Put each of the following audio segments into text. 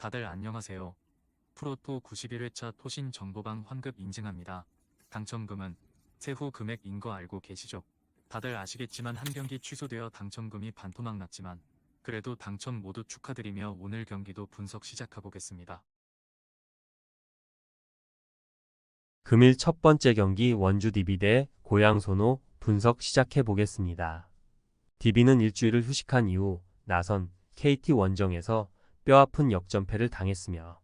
다들 안녕하세요. 프로토 91회차 토신 정보방 환급 인증합니다. 당첨금은 세후 금액인 거 알고 계시죠? 다들 아시겠지만 한 경기 취소되어 당첨금이 반토막 났지만 그래도 당첨 모두 축하드리며 오늘 경기도 분석 시작해보겠습니다. 금일 첫 번째 경기 원주 DB 대 고양 소노 분석 시작해 보겠습니다. DB는 일주일을 휴식한 이후 나선 KT 원정에서 뼈아픈 역전패를 당했으며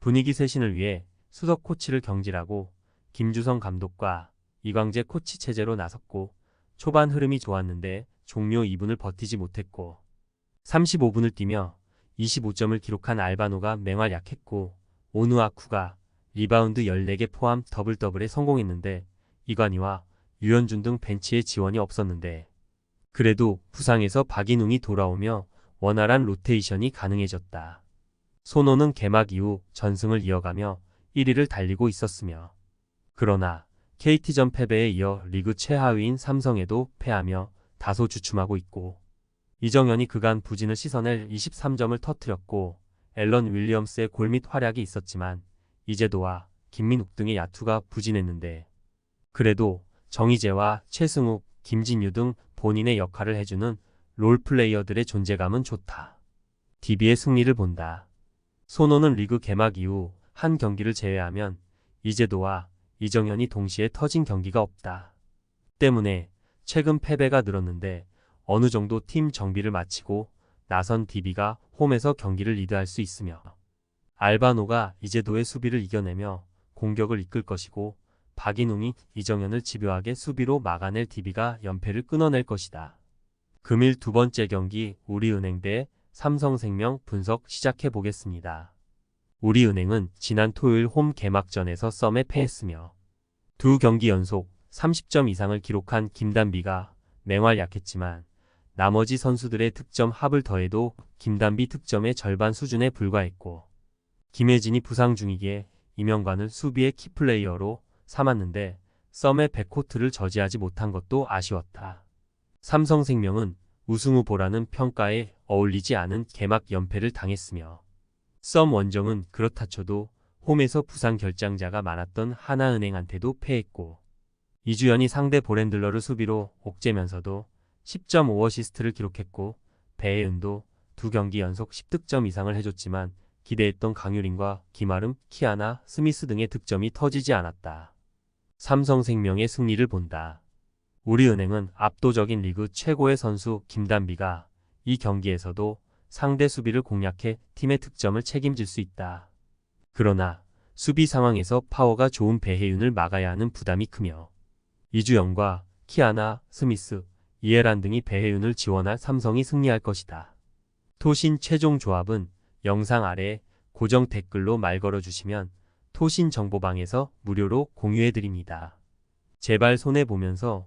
분위기 쇄신을 위해 수석 코치를 경질하고 김주성 감독과 이광재 코치 체제로 나섰고 초반 흐름이 좋았는데 종료 2분을 버티지 못했고 35분을 뛰며 25점을 기록한 알바노가 맹활 약했고 오누아쿠가 리바운드 14개 포함 더블 더블에 성공했는데 이관희와 유현준 등 벤치의 지원이 없었는데 그래도 부상에서 박인웅이 돌아오며 원활한 로테이션이 가능해졌다. 손호는 개막 이후 전승을 이어가며 1위를 달리고 있었으며 그러나 KT전 패배에 이어 리그 최하위인 삼성에도 패하며 다소 주춤하고 있고 이정현이 그간 부진을 씻어낼 23점을 터뜨렸고 앨런 윌리엄스의 골밑 활약이 있었지만 이재도와 김민욱 등의 야투가 부진했는데 그래도 정희재와 최승욱, 김진유 등 본인의 역할을 해주는 롤플레이어들의 존재감은 좋다. DB의 승리를 본다. 손호는 리그 개막 이후 한 경기를 제외하면 이재도와 이정현이 동시에 터진 경기가 없다. 때문에 최근 패배가 늘었는데 어느 정도 팀 정비를 마치고 나선 DB가 홈에서 경기를 리드할 수 있으며 알바노가 이제도의 수비를 이겨내며 공격을 이끌 것이고 박인웅이 이정현을 집요하게 수비로 막아낼 DB가 연패를 끊어낼 것이다. 금일 두 번째 경기 우리은행 대 삼성생명 분석 시작해 보겠습니다. 우리은행은 지난 토요일 홈 개막전에서 썸에 패했으며 두 경기 연속 30점 이상을 기록한 김단비가 맹활 약했지만 나머지 선수들의 득점 합을 더해도 김단비 득점의 절반 수준에 불과했고 김혜진이 부상 중이기에 이명관을 수비의 키플레이어로 삼았는데 썸의 백코트를 저지하지 못한 것도 아쉬웠다. 삼성생명은 우승 후보라는 평가에 어울리지 않은 개막 연패를 당했으며 썸 원정은 그렇다 쳐도 홈에서 부상 결장자가 많았던 하나은행한테도 패했고 이주연이 상대 보렌들러를 수비로 옥죄면서도 10.5 어시스트를 기록했고 배혜은도 두 경기 연속 10득점 이상을 해줬지만 기대했던 강유린과 김아름, 키아나, 스미스 등의 득점이 터지지 않았다. 삼성생명의 승리를 본다. 우리은행은 압도적인 리그 최고의 선수 김단비가 이 경기에서도 상대 수비를 공략해 팀의 득점을 책임질 수 있다. 그러나 수비 상황에서 파워가 좋은 배혜윤을 막아야 하는 부담이 크며 이주영과 키아나, 스미스, 이에란 등이 배혜윤을 지원할 삼성이 승리할 것이다. 토신 최종 조합은 영상 아래 고정 댓글로 말 걸어주시면 토신 정보방에서 무료로 공유해드립니다. 제발 손해보면서